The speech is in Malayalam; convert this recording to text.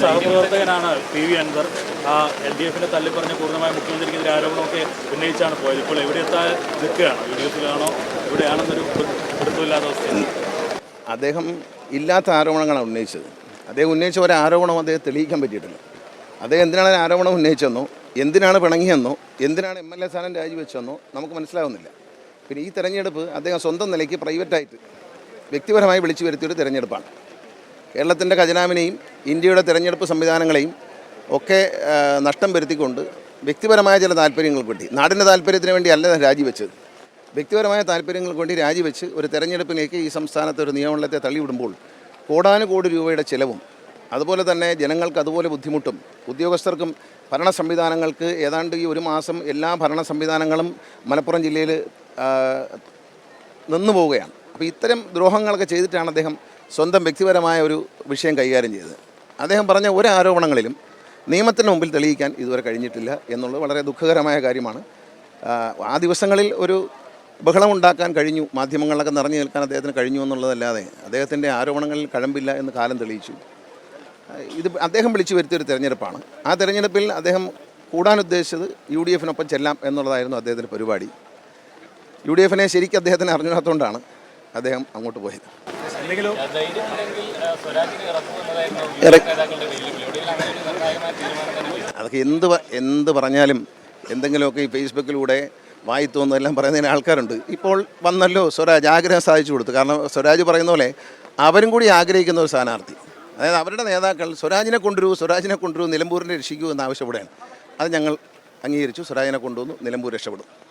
സഹപ്രവർത്തകനാണ് പി വി അൻവർ. ആ എൽ ഡി എഫിന്റെ തള്ളിപ്പറഞ്ഞ് പൂർണമായ മുഖ്യമന്ത്രിക്കെതിരെ ആരോപണമൊക്കെ ഉന്നയിച്ചാണ് പോയത്. ഇപ്പോൾ എവിടെ എത്താൻ നിൽക്കുകയാണോ? യു ഡി എഫിലാണോ എവിടെയാണെന്നൊരു അദ്ദേഹം ഇല്ലാത്ത ആരോപണങ്ങളാണ് ഉന്നയിച്ചത്. അദ്ദേഹം ഉന്നയിച്ച ഒരു അദ്ദേഹം തെളിയിക്കാൻ പറ്റിയിട്ടില്ല. അദ്ദേഹം എന്തിനാണ് ആരോപണം ഉന്നയിച്ചെന്നോ എന്തിനാണ് പിണങ്ങിയെന്നോ എന്തിനാണ് എം എൽ എ സ്ഥാനം രാജിവെച്ചെന്നോ നമുക്ക് മനസ്സിലാവുന്നില്ല. പിന്നെ ഈ തെരഞ്ഞെടുപ്പ് അദ്ദേഹം സ്വന്തം നിലയ്ക്ക് പ്രൈവറ്റായിട്ട് വ്യക്തിപരമായി വിളിച്ചു വരുത്തിയൊരു തെരഞ്ഞെടുപ്പാണ്. കേരളത്തിന്റെ ഖജനാവിനെയും ഇന്ത്യയുടെ തിരഞ്ഞെടുപ്പ് സംവിധാനങ്ങളെയും ഒക്കെ നഷ്ടം വരുത്തിക്കൊണ്ട് വ്യക്തിപരമായ ചില താല്പര്യങ്ങൾക്ക് വേണ്ടി നാടിന്റെ താല്പര്യത്തിന് വേണ്ടി അല്ല രാജിവെച്ചത്. വ്യക്തിപരമായ താല്പര്യങ്ങൾക്ക് വേണ്ടി രാജിവെച്ച് ഒരു തെരഞ്ഞെടുപ്പിലേക്ക് ഈ സംസ്ഥാനത്ത് ഒരു നിയമമണ്ഡലത്തെ തള്ളിവിടുമ്പോൾ കോടാനുകോടി രൂപയുടെ ചിലവും അതുപോലെ തന്നെ ജനങ്ങൾക്ക് അതുപോലെ ബുദ്ധിമുട്ടും ഉദ്യോഗസ്ഥർക്കും ഭരണ സംവിധാനങ്ങൾക്ക് ഏതാണ്ട് ഈ ഒരു മാസം എല്ലാ ഭരണ സംവിധാനങ്ങളും മലപ്പുറം ജില്ലയിൽ നിന്നു പോവുകയാണ് അപ്പോൾ ഇത്തരം ദ്രോഹങ്ങളൊക്കെ ചെയ്തിട്ടാണ് അദ്ദേഹം സ്വന്തം വ്യക്തിപരമായ ഒരു വിഷയം കൈകാര്യം ചെയ്തത്. അദ്ദേഹം പറഞ്ഞ ഒരു ആരോപണങ്ങളിലും നിയമത്തിന് മുമ്പിൽ തെളിയിക്കാൻ ഇതുവരെ കഴിഞ്ഞിട്ടില്ല എന്നുള്ളത് വളരെ ദുഃഖകരമായ കാര്യമാണ്. ആ, ദിവസങ്ങളിൽ ഒരു ബഹളമുണ്ടാക്കാൻ കഴിഞ്ഞു മാധ്യമങ്ങളിലൊക്കെ നിറഞ്ഞു നിൽക്കാൻ അദ്ദേഹത്തിന് കഴിഞ്ഞു എന്നുള്ളതല്ലാതെ അദ്ദേഹത്തിന്റെ ആരോപണങ്ങളിൽ കഴമ്പില്ല എന്ന് കാലം തെളിയിച്ചു. ഇത് അദ്ദേഹം വിളിച്ചു വരുത്തിയൊരു തെരഞ്ഞെടുപ്പാണ്. ആ തെരഞ്ഞെടുപ്പിൽ അദ്ദേഹം കൂടാനുദ്ദേശിച്ചത് യു ഡി എഫിനൊപ്പം ചെല്ലാം എന്നുള്ളതായിരുന്നു അദ്ദേഹത്തിന്റെ പരിപാടി. യു ഡി എഫിനെ ശരിക്കും അദ്ദേഹത്തിന് അറിഞ്ഞാത്തതുകൊണ്ടാണ് അദ്ദേഹം അങ്ങോട്ട് പോയത്. എന്തെങ്കിലും അതൊക്കെ എന്ത് എന്ത് പറഞ്ഞാലും എന്തെങ്കിലുമൊക്കെ ഈ ഫേസ്ബുക്കിലൂടെ വായി തോന്നുന്നതെല്ലാം പറയുന്നതിന് ആൾക്കാരുണ്ട്. ഇപ്പോൾ വന്നല്ലോ സ്വരാജ് ആഗ്രഹം സാധിച്ചു കൊടുത്തു. കാരണം സ്വരാജ് പറയുന്ന പോലെ അവരും കൂടി ആഗ്രഹിക്കുന്ന ഒരു സ്ഥാനാർത്ഥി. അതായത് അവരുടെ നേതാക്കൾ സ്വരാജിനെ കൊണ്ടുവരൂ സ്വരാജിനെ കൊണ്ടുവരൂ നിലമ്പൂരിനെ രക്ഷിക്കൂ എന്ന് ആവശ്യപ്പെടുകയാണ്. അത് ഞങ്ങൾ അംഗീകരിച്ചു. സ്വരാജിനെ കൊണ്ടുവന്നു നിലമ്പൂർ രക്ഷപ്പെടും.